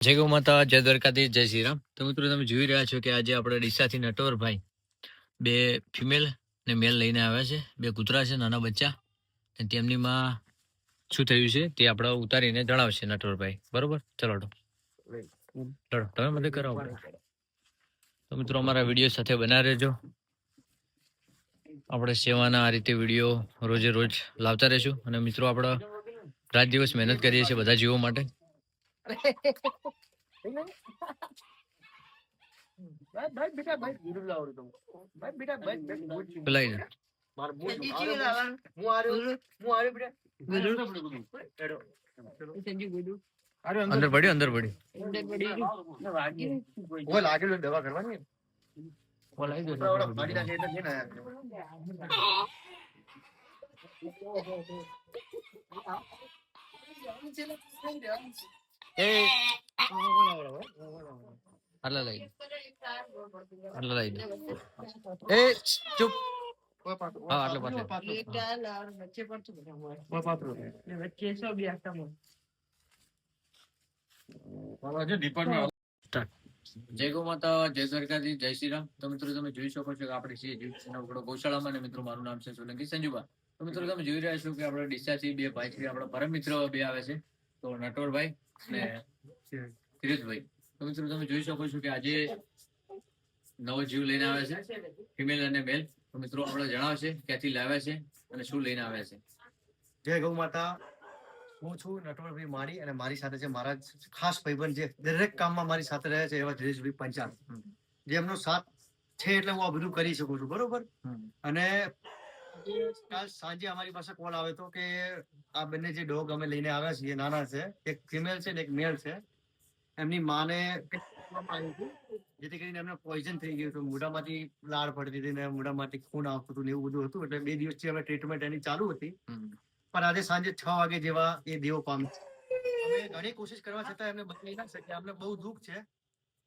જય ગૌ માતા, જય દ્વારકાધીશ, જય શ્રી રામ તો મિત્રો, તમે જોઈ રહ્યા છો કે આજે આપણે ડીસાથી નટવરભાઈ બે ફિમેલ ને મેલ લઈને આવ્યા છે. બે કૂતરા છે, નાના બચ્ચા. અને તેમની માં શું થયું છે તે આપણે ઉતારીને જણાવશે નટવરભાઈ બરોબર? ચલો લડો તમે મદદ કરાવો તો મિત્રો, અમારા વીડિયો સાથે બના રહેજો. આપણે સેવાના આ રીતે વીડિયો રોજે રોજ લાવતા રહીશું. અને મિત્રો, આપણે રાત દિવસ મહેનત કરીએ છીએ બધા જીવો માટે. ભાઈ ભાઈ બેટા ભાઈ વિરુદ્ધ લાવડું તમે ભાઈ બેટા ભાઈ ભાઈ બોલ છે. પેલા ઈ મારે બોલ છે. સંજીવ આરે લાવવાનું. હું આર્યો હું આર્યો બેટા ગુરુ. હેડો. સંજીવ ગુરુ. આર્યો અંદર પડ્યું અંદર પડ્યું અંદર પડી ગયું. ઓય લાગેલું દવા કરવાની બોલાવી દો ઓલા ઓલા ફાડી નાખે એટલે છે ને એ ઓલા, ઓલા, ઓલા, ઓલા, ઓલા. આટલા લઈ આટલા લઈ દો એ ચૂપ ઓય પાછું, ઓય હા, આટલે પાછું, પાછળ. ઓય પાછું. લીટા લાવ, વચ્ચે પડતું બધા હોય. ઓય પાછું. ને વચ્ચે સો બી આટામાં. બાબા જો ડિપાર્ટમેન્ટ જય ગૌ માતા જય દ્વારકાધીશ જય શ્રી રામ તો મિત્રો તમે જોઈ શકો છો કે આપણે છીએ જીવ સેના ગૌશાળામાં અને મિત્રો મારું નામ છે સોલંકી સંજુબા તો મિત્રો તમે જોઈ રહ્યા છો કે આપણે ડીસાથી બે ભાઈ છે આપણા પરમ મિત્ર બે આવે છે તો નટવરભાઈ અને ધીરજભાઈ તો મિત્રો તમે જોઈ શકો છો કે આજે નવો જીવ લઈને આવે છે ફિમેલ અને મેલ તો મિત્રો આપણે જણાવશે ક્યાંથી લાવ્યા છે અને શું લઈને આવ્યા છે જય ગૌ માતા હું છું નટવરભાઈ મારી અને મારી સાથે છે મારા ખાસ ભાઈબંધ જે દરેક કામમાં મારી સાથે રહે છે એવા ધીરેશભાઈ પંચાલ હમ. જે એમનો સાથ છે એટલે હું આ બધું કરી શકું છું બરોબર અને કાલ સાંજે અમારી પાસે કોલ આવે તો કે આ બંને જે ડોગ અમે લઈને આવ્યા છીએ નાના છે એક ફિમેલ છે ને એક મેલ છે એમની માને જેથી કરીને એમને પોઈઝન થઈ ગયું હતું મોઢામાંથી લાળ પડતી હતી ને મોઢામાંથી ખૂન આવતું હતું ને એવું બધું હતું એટલે બે દિવસથી અમે ટ્રીટમેન્ટ એની ચાલુ હતી. પણ આજે સાંજે છ વાગે જેવા એ દેવો પામ્યા. અમે ઘણી કોશિશ કરવા છતાં એમને બચાવી ના શક્યા અમને બહુ દુઃખ છે.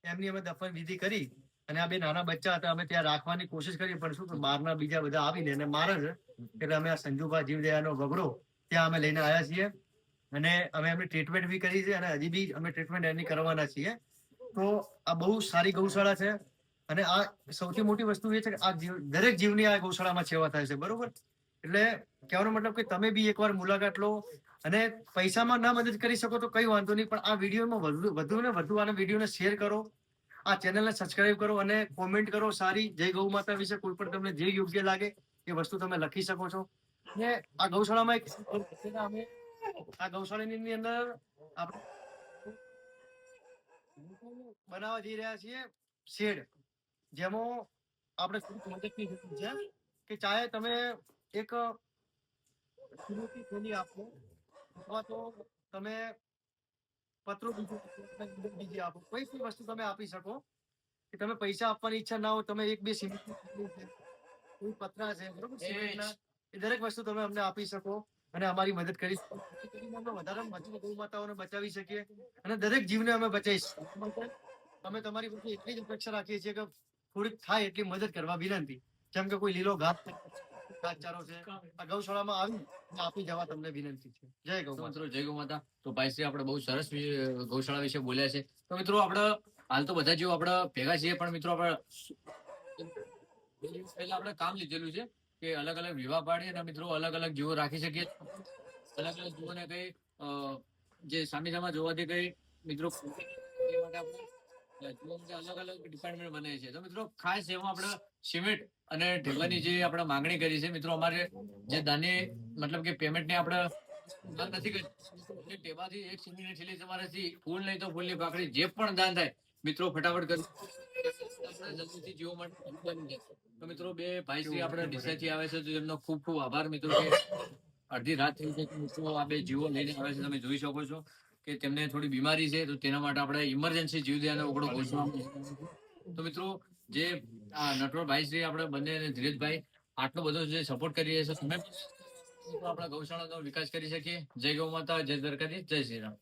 એમની અમે દફન વિધિ કરી. અને આ બે નાના બચ્ચા હતા, અમે ત્યાં રાખવાની કોશિશ કરી, પણ શું બહારના બીજા બધા આવીને અને મારે છે. એટલે અમે આ સંજુભા જીવદયાનો વગડો ત્યાં અમે લઈને આવ્યા છીએ. અને અમે એમની ટ્રીટમેન્ટ બી કરી છે અને હજી બી અમે ટ્રીટમેન્ટ એની કરવાના છીએ. તો આ બહુ સારી ગૌશાળા છે. અને આ સૌથી મોટી વસ્તુ એ છે કે આ દરેક જીવની આ ગૌશાળામાં સેવા થાય છે, બરોબર? એટલે કહેવાનો મતલબ કે તમે બી એકવાર મુલાકાત લો અને પૈસામાં ના મદદ કરી શકો તો કઈ વાંધો નહીં, પણ આ વિડીયોમાં વધુ વધુ ને વધુ આના વિડીયોને શેર કરો. આ ચેનલને સબસ્ક્રાઇબ કરો અને કોમેન્ટ કરો સારી જય ગૌ માતા વિશે કોઈ પણ તમને જે યોગ્ય લાગે એ વસ્તુ તમે લખી શકો છો. ને આ ગૌશાળામાં એક અમે આ ગૌશાળાની અંદર આપણે બનાવવા જઈ રહ્યા છીએ શેડ. જેમાં આપણે થોડીક મદદની જરૂર છે કે ચાહે તમે એક સિમેન્ટની થેલી આપો અથવા તો તમે પત્રો બીજું આપો, કોઈ પણ વસ્તુ તમે આપી શકો. કે તમે પૈસા આપવાની ઈચ્છા ના હોય તમે એક બે સિમેન્ટ કોઈ પતરા છે બરોબર? સિમેન્ટના. એ દરેક વસ્તુ તમે અમને આપી શકો અને અમારી મદદ કરી શકો. વધારે વધારેમાં ગૌ માતાઓને બચાવી શકીએ અને દરેક જીવને અમે બચાવી અમે તમારી પાસે એટલી જ અપેક્ષા રાખીએ છીએ કે થોડીક થાય એટલી મદદ કરવા વિનંતી. જેમ કે કોઈ લીલો ઘાસ છે, છે. આ ગૌશાળામાં આવી આપી જવા તમને વિનંતી છે. જય ગૌ મિત્રો જય ગૌ માતા. તો ભાઈશ્રી આપણે બહુ સરસ ગૌશાળા વિશે બોલ્યા છે. તો મિત્રો આપણે હાલ તો બધા જેવું આપણે ભેગા છીએ પણ મિત્રો આપણે બે પહેલા આપણે કામ લીધેલું છે કે અલગ અલગ વિવાહ પાડી અને મિત્રો અલગ અલગ જીવો રાખી શકીએ. અલગ અલગ જીવોને કઈ જે સામે સામે જોવાથી કઈ મિત્રો માટે આપણે અલગ અલગ ડિપાર્ટમેન્ટ બને છે. તો મિત્રો, ખાસ એમાં આપણે સિમેન્ટ અને ઢેલાની જે આપણે માંગણી કરી છે, મિત્રો, અમારે જે દાને મતલબ કે પેમેન્ટ ને આપણે નથી કરી ટેબાથી એક સિમેન્ટની થેલી તમારાથી ફૂલ નહીં તો ફૂલની પાકડી જે પણ દાન થાય, મિત્રો, ફટાફટ કરી જલ્દીથી જીવો માટે. તો મિત્રો, બે ભાઈ શ્રી આપણે ડીસાથી આવે છે, તો એમનો ખૂબ ખૂબ આભાર, મિત્રો, કે અડધી રાત થઈ છે મિત્રો, આ બે જીવો લઈને આવે છે, તમે જોઈ શકો છો. કે તેમને થોડી બીમારી છે તો તેના માટે આપણે ઇમરજન્સી જીવદયાનો ઓગળો પહોંચવાનો તો મિત્રો જે આ નટવર ભાઈ શ્રી આપણે બંને અને ધીરજભાઈ આટલો બધો જે સપોર્ટ કરી રહ્યા છે તમે પણ આપણા ગૌશાળાનો વિકાસ કરી શકીએ. જય ગૌ માતા જય દરકારી જય શ્રી રામ.